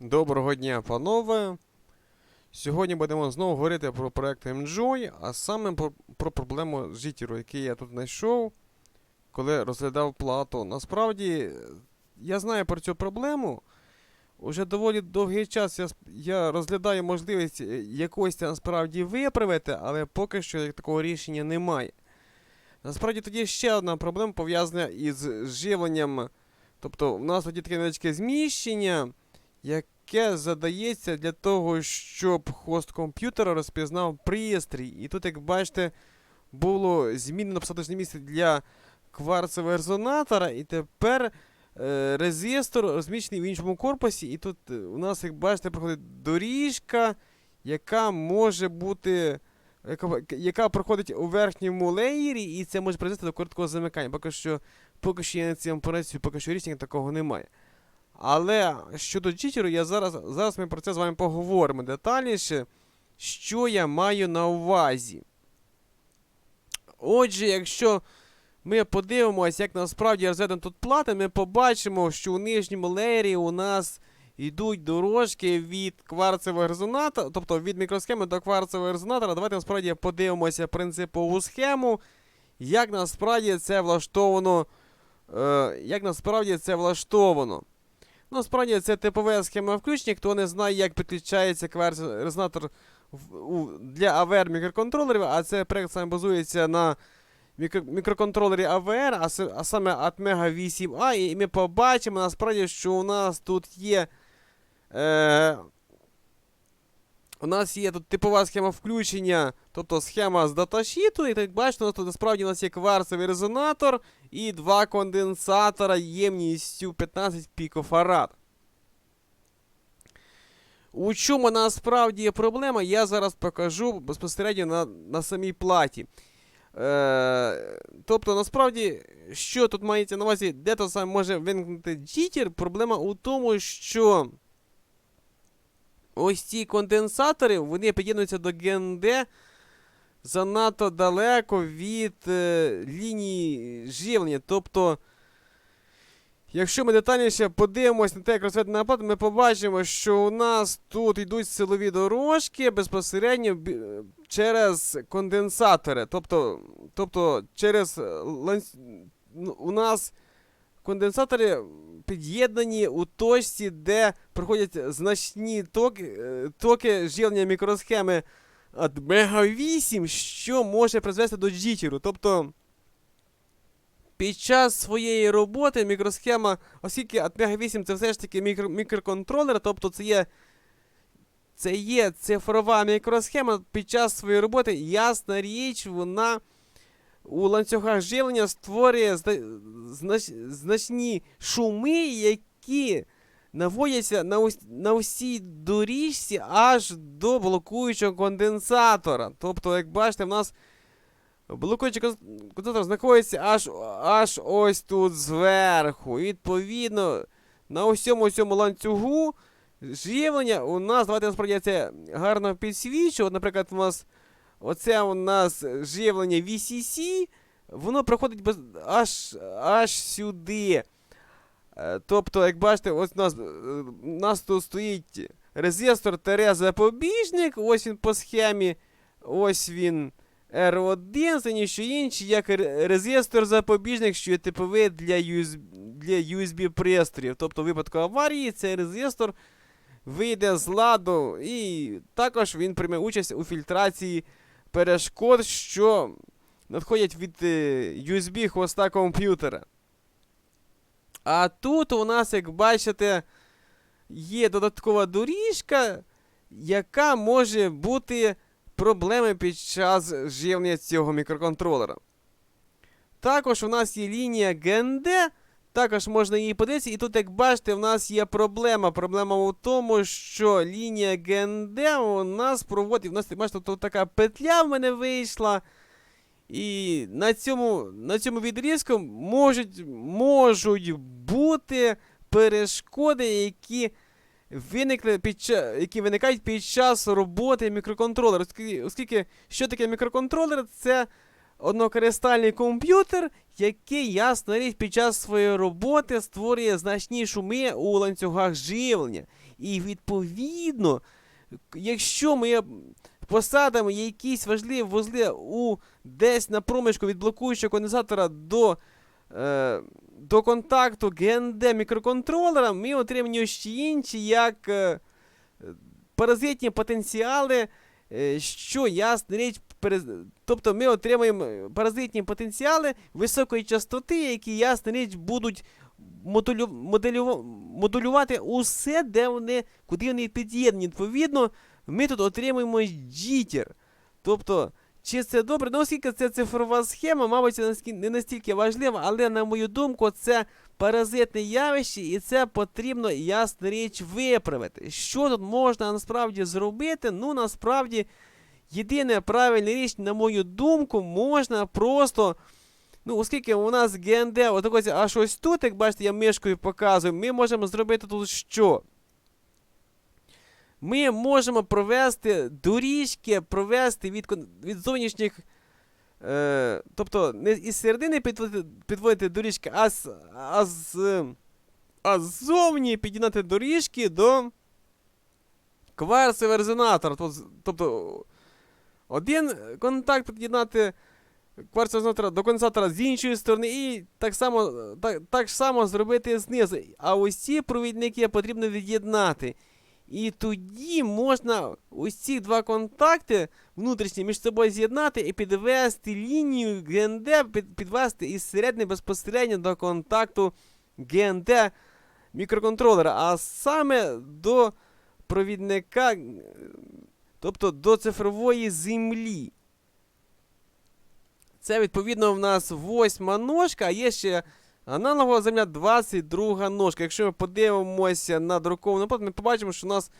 Доброго дня, панове. Сьогодні будемо знову говорити про проект Enjoy, а саме про, про проблему з життєру, який я тут знайшов, коли розглядав плату. Насправді, я знаю про цю проблему. Уже доволі довгий час я, я розглядаю можливість е, якось насправді виправити, але поки що такого рішення немає. Насправді тоді ще одна проблема пов'язана із живленням. Тобто, у нас тоді таке невеличке зміщення яке задається для того, щоб хост комп'ютера розпізнав пристрій. І тут, як бачите, було змінено посадочне місце для кварцевого резонатора, і тепер е, резистор розміщений в іншому корпусі. І тут е, у нас, як бачите, проходить доріжка, яка може бути. Яка, яка проходить у верхньому леєрі, і це може призвести до короткого замикання. Поки що, поки що я над цим працюю, поки що рішення такого немає. Але щодо читеру, я зараз, зараз ми про це з вами поговоримо детальніше, що я маю на увазі. Отже, якщо ми подивимося, як насправді розведено тут плати, ми побачимо, що у нижньому леєрі у нас йдуть дорожки від кварцевого резонатора, тобто від мікросхеми до кварцевого резонатора. Давайте насправді подивимося принципову схему, як насправді це влаштовано. Е, як насправді це влаштовано. Ну, справді це типове схема включення. Хто не знає, як підключається кварц резонатор для AVR мікроконтролерів, а це проект саме базується на мікро мікроконтролері AVR, а, а саме Atmega 8A, і ми побачимо насправді, що у нас тут є. Е, у нас є тут типова схема включення, тобто схема з даташіту, і так бачите, у нас тут насправді у нас є кварцевий резонатор і два конденсатора ємністю 15 пікофарад. У чому насправді є проблема, я зараз покажу безпосередньо на, на самій платі. Е, тобто, насправді, що тут мається на увазі, де то саме може виникнути джітер, проблема у тому, що ось ці конденсатори, вони під'єднуються до ГНД занадто далеко від е, лінії живлення. Тобто, якщо ми детальніше подивимося на те, як розведена плата, ми побачимо, що у нас тут йдуть силові дорожки безпосередньо через конденсатори. Тобто, тобто через ланц... ну, у нас конденсатори під'єднані у точці, де проходять значні токи, е, токи живлення мікросхеми от Мега 8, що може призвести до джітеру. Тобто під час своєї роботи мікросхема, оскільки от Мега 8 це все ж таки мікро, мікроконтролер, тобто це є. Це є цифрова мікросхема під час своєї роботи, ясна річ, вона у ланцюгах живлення створює знач, значні шуми, які наводяться на, ус, на усій доріжці аж до блокуючого конденсатора. Тобто, як бачите, в нас блокуючий кон- конденсатор знаходиться аж, аж ось тут зверху. І відповідно, на усьому цьому ланцюгу живлення у нас, давайте насправді це гарно підсвічу. От, наприклад, у нас оце у нас живлення VCC, воно проходить без, аж, аж сюди. Е, Тобто, як бачите, ось у нас, е, у нас тут стоїть резистор тере запобіжник, ось він по схемі, ось він R1, це ніщо інше, як резистор запобіжник, що є типовий для USB, для USB пристроїв. Тобто, в випадку аварії цей резистор вийде з ладу, і також він прийме участь у фільтрації перешкод, що надходять від е, USB хвоста комп'ютера. А тут у нас, як бачите, є додаткова доріжка, яка може бути проблемою під час живлення цього мікроконтролера. Також у нас є лінія GND, також можна її подивитися. І тут, як бачите, у нас є проблема. Проблема у тому, що лінія GND у нас проводить. У нас, бачите, тут така петля в мене вийшла. І на цьому, на цьому відрізку можуть, можуть бути перешкоди, які виникли під які виникають під час роботи мікроконтролера. Оскільки що таке мікроконтролер? Це однокристальний комп'ютер, який, ясна річ, під час своєї роботи створює значні шуми у ланцюгах живлення. І відповідно, якщо ми посадимо якісь важливі вузли у десь на проміжку від блокуючого конденсатора до, е, до контакту GND мікроконтролера, ми отримаємо ще інші як е, паразитні потенціали, е, що ясна річ, тобто ми отримаємо паразитні потенціали високої частоти, які ясна річ будуть модулю, моделю, модулювати усе, де вони, куди вони під'єднані. Відповідно, ми тут отримуємо джітер. Тобто, чи це добре? Ну, оскільки це цифрова схема, мабуть, це не настільки важливо, але, на мою думку, це паразитне явище, і це потрібно, ясна річ, виправити. Що тут можна насправді зробити? Ну, насправді, єдине правильне річ, на мою думку, можна просто. Ну, оскільки у нас ГНД отак аж ось тут, як бачите, я мишкою показую, ми можемо зробити тут що? Ми можемо провести доріжки, провести від, від зовнішніх. Е, тобто не із середини підводити, підводити доріжки, а з, а з, а ззовні підігнати доріжки до кварцевого резонатора. Тоб- Тобто один контакт під'єднати кварцевого до конденсатора з іншої сторони, і так само, так, так само зробити знизу. А ось ці провідники потрібно від'єднати. І тоді можна ось ці два контакти внутрішні між собою з'єднати і підвести лінію ГНД, під, підвести із середини безпосередньо до контакту ГНД мікроконтролера, а саме до провідника, тобто до цифрової землі. Це відповідно в нас восьма ножка, а є ще аналогова земля 22 ножка. Якщо ми подивимося на друковану плату, ми побачимо, що у нас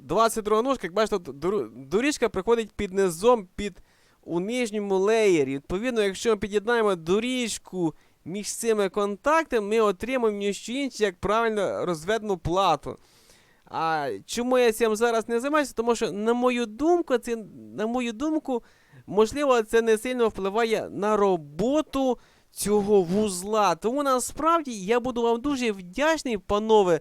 22 ножка, як бачите, доріжка приходить під низом під у нижньому леєрі. Відповідно, якщо ми під'єднаємо доріжку між цими контактами, ми отримаємо ніщо інше, як правильно розведену плату. А чому я цим зараз не займаюся? Тому що, на мою думку, це, на мою думку, можливо, це не сильно впливає на роботу цього вузла. Тому насправді я буду вам дуже вдячний, панове,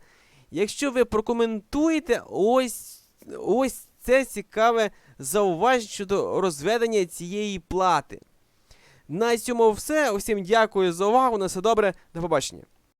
якщо ви прокоментуєте ось, ось це цікаве зауваження щодо розведення цієї плати. На цьому все. Усім дякую за увагу. На все добре. До побачення.